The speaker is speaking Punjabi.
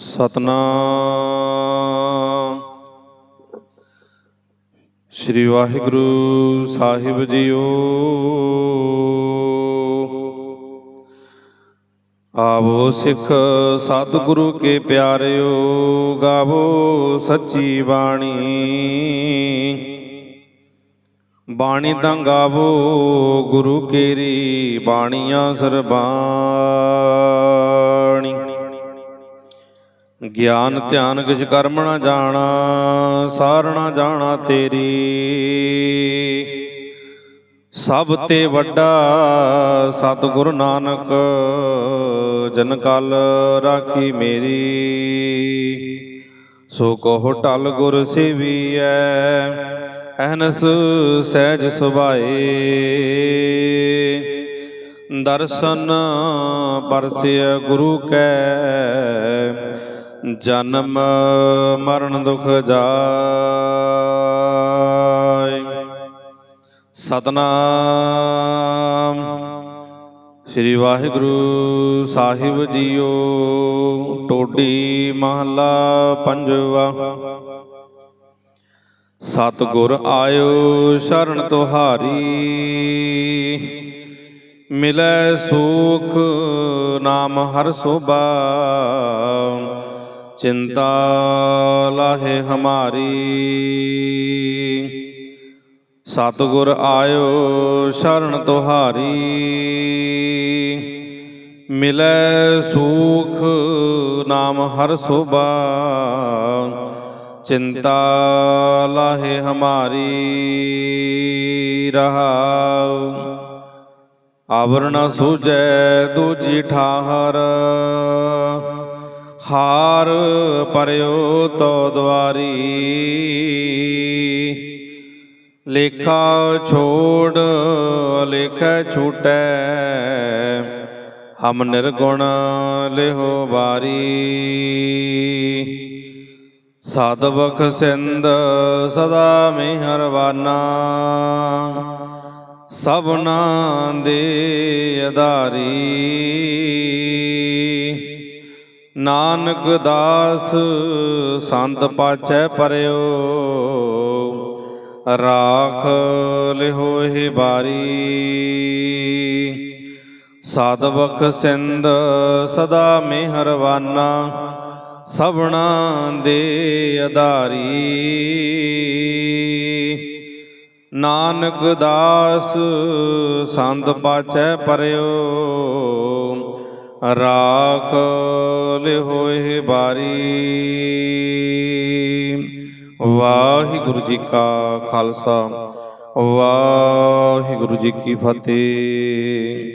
ਸਤਨਾਮ। ਸ੍ਰੀ ਵਾਹਿਗੁਰੂ ਸਾਹਿਬ ਜੀਓ। ਆਵੋ ਸਿੱਖ ਸਤਿਗੁਰੂ ਕੇ ਪਿਆਰਿਓ, ਗਾਵੋ ਸੱਚੀ ਬਾਣੀ। ਬਾਣੀ ਤਾਂ ਗਾਵੋ ਗੁਰੂ ਕੇਰੀ, ਬਾਣੀਆਂ ਸਰਬਾਣੀ ਗਿਆਨ ਧਿਆਨ ਕਿਛ ਕਰਮ ਨਾ ਜਾਣਾ ਸਾਰਨਾ ਜਾਣਾ ਤੇਰੀ। ਸਭ ਤੇ ਵੱਡਾ ਸਤਿਗੁਰ ਨਾਨਕ, ਜਨ ਕਲ ਰਾਖੀ ਮੇਰੀ। ਸੋ ਕਹੋ ਟਲ ਗੁਰ ਸੇਵੀਐ ਅਹਨਸ ਸਹਿਜ ਸੁਭਾਏ। ਦਰਸ਼ਨ ਪਰਸਿਆ ਗੁਰੂ ਕੈ ਜਨਮ ਮਰਨ ਦੁਖ ਜਾਏ। ਸਤਨਾਮ। ਸ੍ਰੀ ਵਾਹਿਗੁਰੂ ਸਾਹਿਬ ਜੀਓ, ਟੋਡੀ ਮਹਲਾ ਪੰਜਵਾ। ਸਤਿਗੁਰ ਆਇਓ ਸ਼ਰਨ ਤੁਹਾਰੀ। ਮਿਲੈ ਸੁਖ ਨਾਮ ਹਰ ਸੋਭਾ। ਚਿੰਤਾ ਲਾਹੇ ਹਮਾਰੀ। ਸਤਿਗੁਰ ਆਇਓ ਸ਼ਰਨ ਤੁਹਾਰੀ। ਮਿਲੈ ਸੁਖ ਨਾਮ ਹਰ ਸੋਭਾ। ਚਿੰਤਾ ਲਾਹੇ ਹਮਾਰੀ। ਰਹਾਉ। ਆਵਰਣ ਸੁਜੈ ਦੂਜੀ ਠਾਹਰ। ਹਾਰ ਪਰਿਓ ਤੋ ਦੁਆਰੀ। ਲੇਖਾ ਛੋੜ, ਲੇਖਾ ਛੂਟੈ, ਹਮ ਨਿਰਗੁਣ ਲਿਹੋ ਬਾਰੀ ਸਦਬਖ ਸਿੰਧ ਸਦਾ ਮਿਹਰਵਾਨਾ ਸਭਨਾ ਦੇ ਅਧਾਰੀ। ਨਾਨਕ ਦਾਸ ਸੰਤ ਪਾਛੈ ਪਰਿਓ, ਰਾਖ ਲਿਹੋ ਲਿਹੋਹਿ ਬਾਰੀ। ਸਦਬਖ ਸਿੰਧ ਸਦਾ ਮਿਹਰਵਾਨਾ ਸਭਨਾ ਦੇ ਅਧਾਰੀ। ਨਾਨਕ ਦਾਸ ਸੰਤ ਪਾਛੈ ਪਰਿਓ ਰਾਖ ਲਿਹੋਏ ਬਾਰੀ। ਵਾਹਿਗੁਰੂ ਜੀ ਕਾ ਖਾਲਸਾ ਵਾਹਿਗੁਰੂ ਜੀ ਕੀ ਫਤਿਹ।